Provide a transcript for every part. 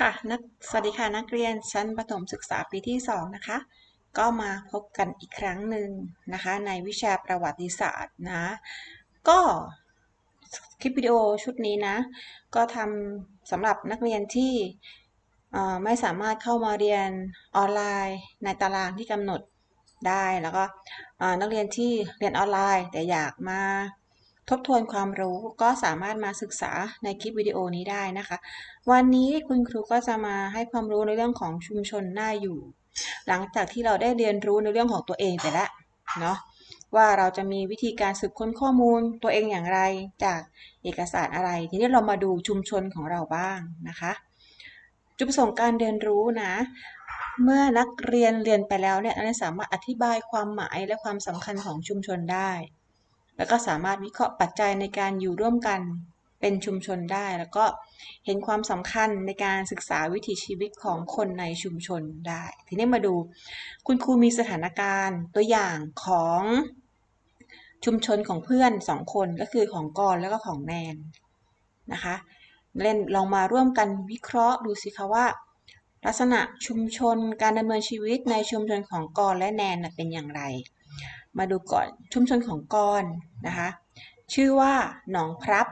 ค่ะนักสวัสดีค่ะนักเรียนชั้นประถมศึกษาปีที่ 2 นะคะ ก็มาพบกันอีกครั้งหนึ่งนะคะ ในวิชาประวัติศาสตร์นะ ก็คลิปวิดีโอชุดนี้นะ ก็ทำสำหรับนักเรียนที่ไม่สามารถเข้ามาเรียนออนไลน์ ในตารางที่กำหนดได้แล้วก็นักเรียนที่เรียนออนไลน์ แต่อยากมา ทบทวนความรู้ก็สามารถมาศึกษาในคลิปวิดีโอนี้ได้นะคะ วันนี้คุณครูก็จะมาให้ความรู้ในเรื่องของชุมชนน่าอยู่ หลังจากที่เราได้เรียนรู้ในเรื่องของตัวเองไปแล้วเนาะว่าเราจะมีวิธีการสืบค้นข้อมูลตัวเองอย่างไรจากเอกสารอะไร ทีนี้เรามาดูชุมชนของเราบ้างนะคะ จุดประสงค์การเรียนรู้นะ เมื่อนักเรียนเรียนไปแล้วเนี่ยนักเรียนสามารถอธิบายความหมายและความสำคัญของชุมชนได้ แล้วก็สามารถวิเคราะห์ปัจจัยในการอยู่ร่วมกันเป็นชุมชนได้ แล้วก็เห็นความสำคัญในการศึกษาวิถีชีวิตของคนในชุมชนได้ ทีนี้มาดู คุณครูมีสถานการณ์ตัวอย่างของชุมชนของเพื่อนสองคนก็คือของกรแล้วก็ของแนนนะคะเล่นลองมาร่วมกันวิเคราะห์ดูสิคะว่า ลักษณะชุมชนการดำเนินชีวิตในชุมชนของกรและแนนเป็นอย่างไร มาดูก่อนชุมชนของกรนะคะ ชื่อว่าหนองพรับ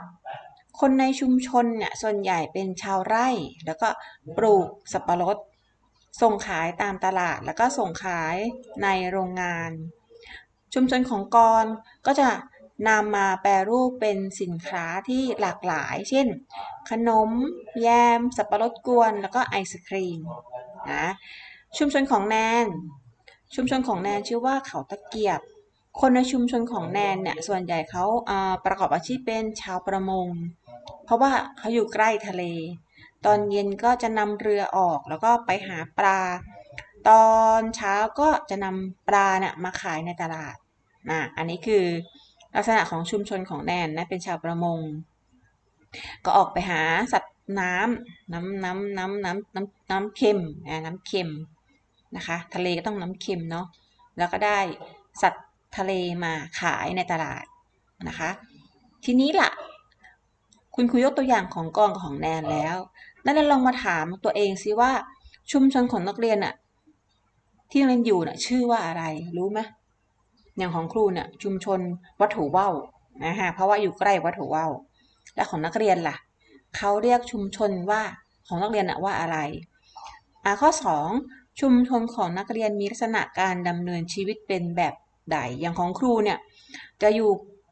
คนในชุมชนเนี่ยส่วนใหญ่เป็นชาวไร่ แล้วก็ปลูกสับปะรด ส่งขายตามตลาดแล้วก็ส่งขายในโรงงาน ชุมชนของกรก็จะนำมาแปรรูปเป็นสินค้าที่หลากหลาย เช่น ขนม แยม สับปะรดกวน แล้วก็ไอศครีมนะชุมชนของแนน ชุมชนของแนนชื่อว่าเขาตะเกียบ คนในชุมชนของแนนเนี่ยส่วนใหญ่เขาประกอบอาชีพเป็นชาวประมง เพราะว่าเขาอยู่ใกล้ทะเล ตอนเย็นก็จะนำเรือออกแล้วก็ไปหาปลา ตอนเช้าก็จะนำปลาเนี่ยมาขายในตลาดนะอันนี้คือลักษณะของชุมชนของแนนนะเป็นชาวประมง ก็ออกไปหาสัตว์น้ำน้ำน้ำน้ำน้ำน้ำน้ำเค็มน้ำเค็ม นะคะ ทะเลก็ต้องน้ำเค็มเนาะแล้วก็ได้สัตว์ทะเลมาขายในตลาดนะคะ ทีนี้ล่ะ คุณคุยยกตัวอย่างของกองของแนนแล้วนั่นเราลองมาถามตัวเองซิว่าชุมชนของนักเรียนอะที่เรียนอยู่น่ะ ชื่อว่าอะไรรู้ไหมอย่างของครูเนี่ยชุมชนวัตถุว่าวนะฮะเพราะว่าอยู่ใกล้วัตถุว่าวและของนักเรียนล่ะเขาเรียกชุมชนว่าของนักเรียนอะว่าอะไรอ่าข้อ 2 ชุมชนของนักเรียนมีลักษณะการดำเนินชีวิตเป็นแบบใด อย่างของครูเนี่ยจะอยู่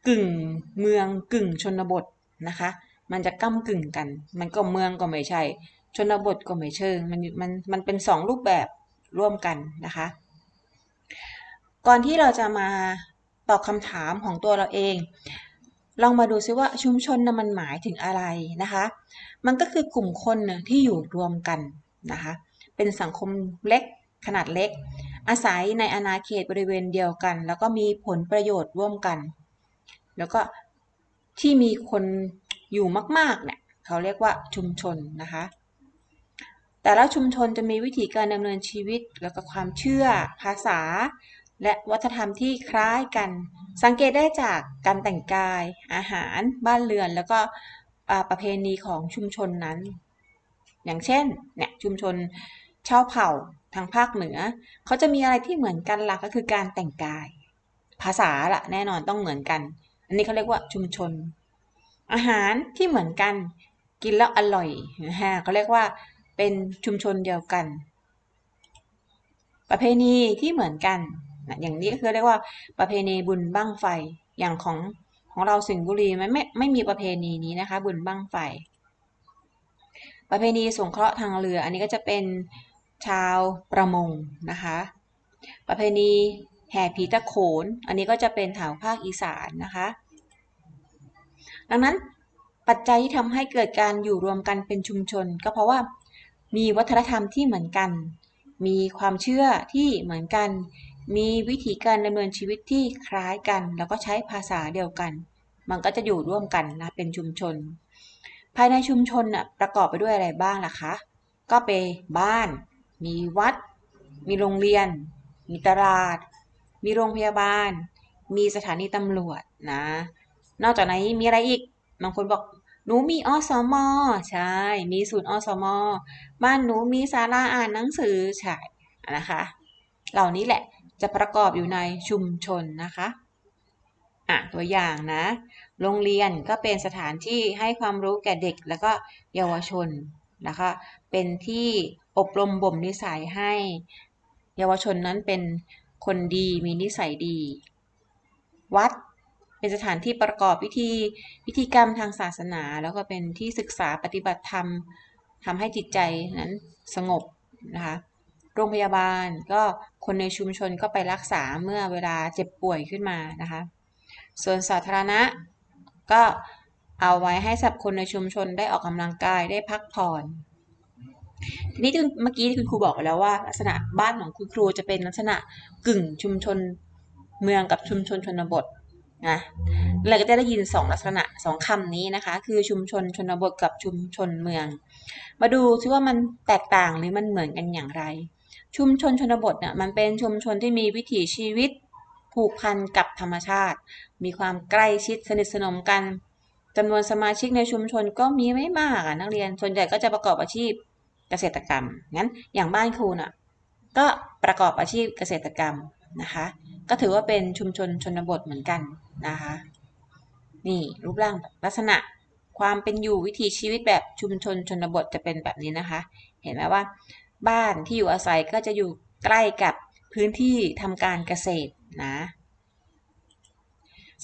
กึ่งเมืองกึ่งชนบทนะคะ มันจะก้ากึ่งกัน มันก็เมืองก็ไม่ใช่ ชนบทก็ไม่เชิง มันมันมันเป็นสองรูปแบบร่วมกันนะคะ ก่อนที่เราจะมาตอบคำถามของตัวเราเอง ลองมาดูซิว่าชุมชนนะมันหมายถึงอะไรนะคะ มันก็คือกลุ่มคนที่อยู่รวมกันนะคะ เป็นสังคมเล็กขนาดเล็ก อาศัยในอาณาเขตบริเวณเดียวกัน แล้วก็มีผลประโยชน์ร่วมกัน แล้วก็ที่มีคนอยู่มากๆเนี่ยเขาเรียกว่าชุมชนนะคะ แต่ละชุมชนจะมีวิธีการดำเนินชีวิต แล้วก็ความเชื่อภาษา และวัฒนธรรมที่คล้ายกัน สังเกตได้จากการแต่งกาย อาหาร บ้านเรือน แล้วก็ประเพณีของชุมชนนั้น อย่างเช่นเนี่ยชุมชน ชาวเผ่าทางภาคเหนือ เขาจะมีอะไรที่เหมือนกันล่ะก็คือการแต่งกาย ภาษาละแน่นอนต้องเหมือนกัน อันนี้เขาเรียกว่าชุมชน อาหารที่เหมือนกันกินแล้วอร่อยนะฮะเขาเรียกว่าเป็นชุมชนเดียวกัน ประเพณีที่เหมือนกันอย่างนี้ก็คือเรียกว่าประเพณีบุญบั้งไฟอย่างของของเราสิงห์บุรีไม่ไม่ไม่มีประเพณีนี้นะคะ บุญบั้งไฟ ประเพณีสงเคราะห์ทางเรือ อันนี้ก็จะเป็น ชาวประมงนะคะ ประเพณีแห่ผีตะโขน อันนี้ก็จะเป็นทางภาคอีสานนะคะ ดังนั้นปัจจัยที่ทำให้เกิดการอยู่รวมกันเป็นชุมชน ก็เพราะว่ามีวัฒนธรรมที่เหมือนกัน มีความเชื่อที่เหมือนกัน มีวิธีการดำเนินชีวิตที่คล้ายกัน แล้วก็ใช้ภาษาเดียวกัน มันก็จะอยู่ร่วมกันนะเป็นชุมชน ภายในชุมชนนะประกอบไปด้วยอะไรบ้างล่ะคะ ก็ไปบ้าน มีวัด มีโรงเรียน มีตลาด มีโรงพยาบาล มีสถานีตำรวจนะ นอกจากนี้มีอะไรอีกบางคนบอกหนูมีอสมอใช่ มีศูนย์อสมอบ้านหนูมีศาลาอ่านหนังสือใช่นะคะ เหล่านี้แหละจะประกอบอยู่ในชุมชนนะคะ อะตัวอย่างนะ โรงเรียนก็เป็นสถานที่ให้ความรู้แก่เด็กแล้วก็เยาวชนนะคะ เป็นที่อบรมบ่มนิสัยให้ เยาวชนนั้นเป็นคนดีมีนิสัยดี วัดเป็นสถานที่ประกอบพิธีพิธีกรรมทางศาสนา แล้วก็เป็นที่ศึกษาปฏิบัติธรรมทำให้จิตใจนั้นสงบนะคะโรงพยาบาลก็คนในชุมชนก็ไปรักษาเมื่อเวลาเจ็บป่วยขึ้นมานะคะส่วนสาธารณะก็เอาไว้ให้สับคนในชุมชนได้ออกกำลังกายได้พักผ่อน ทีนี้เมื่อกี้คุณครูบอกแล้วว่าลักษณะบ้านของคุณครูจะเป็นลักษณะกึ่งชุมชนเมืองกับชุมชนชนบทนะเราก็จะได้ยินสองลักษณะสองคำนี้นะคะ คือชุมชนชนบทกับชุมชนเมือง มาดูซิว่ามันแตกต่างหรือมันเหมือนกันอย่างไร ชุมชนชนบทเนี่ยมันเป็นชุมชนที่มีวิถีชีวิตผูกพันกับธรรมชาติ มีความใกล้ชิดสนิทสนมกันจำนวนสมาชิกในชุมชนก็มีไม่มากนักเรียนส่วนใหญ่ก็จะประกอบอาชีพ เกษตรกรรม งั้นอย่างบ้านครูน่ะก็ประกอบอาชีพเกษตรกรรมนะคะ ก็ถือว่าเป็นชุมชนชนบทเหมือนกันนะคะ นี่รูปร่างลักษณะความเป็นอยู่วิถีชีวิตแบบชุมชนชนบทจะเป็นแบบนี้นะคะ เห็นไหมว่า บ้านที่อยู่อาศัยก็จะอยู่ใกล้กับพื้นที่ทำการเกษตรนะ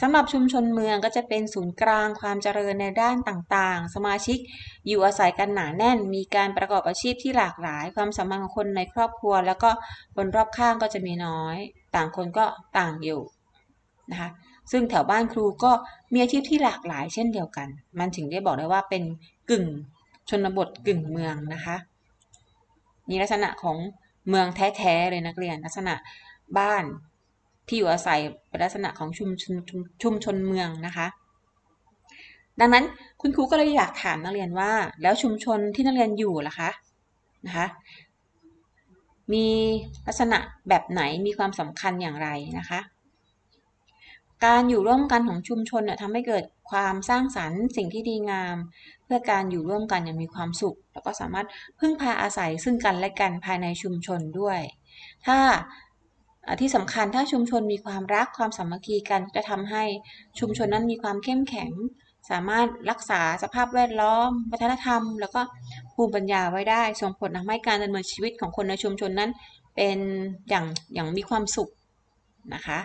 สำหรับชุมชนเมืองก็จะเป็นศูนย์กลางความเจริญในด้านต่างๆ สมาชิกอยู่อาศัยกันหนาแน่น มีการประกอบอาชีพที่หลากหลาย ความสัมพันธ์ของคนในครอบครัว แล้วก็คนรอบข้างก็จะมีน้อย ต่างคนก็ต่างอยู่นะคะซึ่งแถวบ้านครูก็มีอาชีพที่หลากหลายเช่นเดียวกัน มันถึงได้บอกได้ว่าเป็นกึ่งชนบทกึ่งเมืองนะคะนี่ลักษณะของเมืองแท้ๆเลยนักเรียนลักษณะบ้าน ที่อยู่อาศัยเป็นลักษณะของชุมชนชุมชนเมืองนะคะ ดังนั้นคุณครูก็เลยอยากถามนักเรียนว่า แล้วชุมชนที่นักเรียนอยู่ล่ะคะนะคะมีลักษณะแบบไหนมีความสำคัญอย่างไรนะคะ การอยู่ร่วมกันของชุมชนเนี่ยทำให้เกิดความสร้างสรรค์สิ่งที่ดีงาม เพื่อการอยู่ร่วมกันอย่างมีความสุข แล้วก็สามารถพึ่งพาอาศัยซึ่งกันและกันภายในชุมชนด้วย ถ้า ที่สำคัญถ้าชุมชนมีความรักความสามัคคีกันจะทำให้ชุมชนนั้นมีความเข้มแข็ง สามารถรักษาสภาพแวดล้อม วัฒนธรรม แล้วก็ภูมิปัญญาไว้ได้ ส่งผลทำให้การดำเนินชีวิตของคนในชุมชนนั้น เป็นอย่างอย่างมีความสุขนะคะ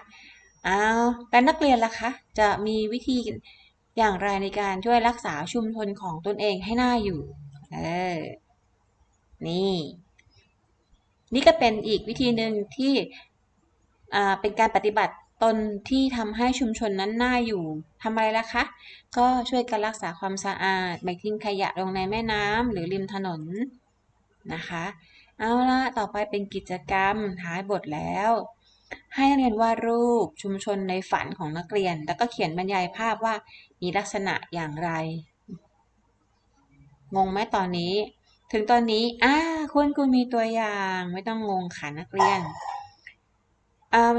เอาวแต่นักเรียนล่ะคะจะมีวิธีอย่างไรในการช่วยรักษาชุมชนของตนเองให้หน่าอยู่เออนี่ นี่ก็เป็นอีกวิธีหนึ่งที่ เป็นการปฏิบัติตนที่ทำให้ชุมชนนั้นน่าอยู่ทำอะไรล่ะคะ ก็ช่วยกันรักษาความสะอาดไม่ทิ้งขยะลงในแม่น้ำหรือริมถนนนะคะ เอาละต่อไปเป็นกิจกรรมท้ายบทแล้ว ให้เรียนวาดรูปชุมชนในฝันของนักเรียน แล้วก็เขียนบรรยายภาพว่ามีลักษณะอย่างไร งงไหมตอนนี้ ถึงตอนนี้อ่าคุณคุณมีตัวอย่างไม่ต้องงงค่ะนักเรียน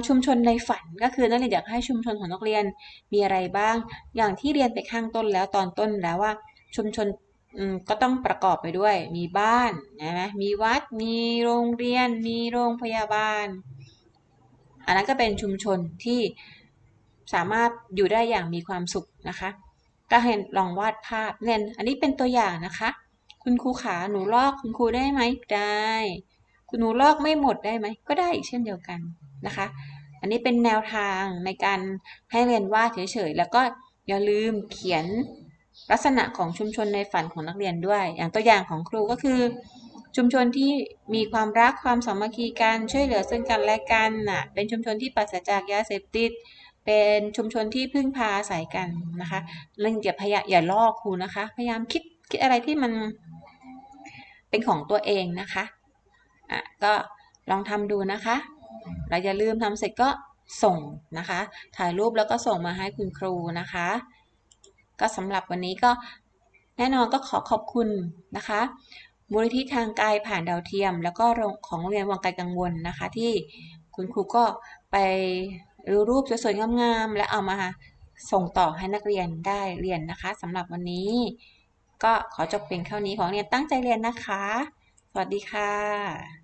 ชุมชนในฝันก็คือนักเรียนอยากให้ชุมชนของนักเรียนมีอะไรบ้าง อย่างที่เรียนไปข้างต้นแล้วตอนต้นแล้วว่า ชุมชนก็ต้องประกอบไปด้วย มีบ้านนะมีวัด มีโรงเรียน มีโรงพยาบาล อันนั้นก็เป็นชุมชนที่สามารถอยู่ได้อย่างมีความสุขนะคะ ก็เห็นลองวาดภาพเรียนอันนี้เป็นตัวอย่างนะคะ คุณครูขาหนูลอกคุณครูได้ไหมได้ คุณหนูลอกไม่หมดได้ไหม ก็ได้เช่นเดียวกันนะคะ อันนี้เป็นแนวทางในการให้เรียนวาดเฉยๆ แล้วก็อย่าลืมเขียนลักษณะของชุมชนในฝันของนักเรียนด้วย อย่างตัวอย่างของครูก็คือ ชุมชนที่มีความรักความสามัคคีกันช่วยเหลือซึ่งกันและกันน่ะเป็นชุมชนที่ปราศจากยาเสพติด เป็นชุมชนที่พึ่งพาอาศัยกันนะคะเรื่องอย่าพยาอย่าลอกครูนะคะ พยายามคิดคิดอะไรที่มันเป็นของตัวเองนะคะ อะก็ลองทำดูนะคะเราอย่าลืมทำเสร็จก็ส่งนะคะ ถ่ายรูปแล้วก็ส่งมาให้คุณครูนะคะ ก็สำหรับวันนี้ก็แน่นอนก็ขอขอบคุณนะคะมูลนิธิทางไกายผ่านดาวเทียม แล้วก็ของโรงเรียนวังไกลกังวลนะคะ ที่คุณครูก็ไปรูรูปสวยๆงามๆและเอามาส่งต่อให้นักเรียนได้เรียนนะคะสำหรับวันนี้ ก็ขอจบเพียงเท่านี้ของเรียนตั้งใจเรียนนะคะ สวัสดีค่ะ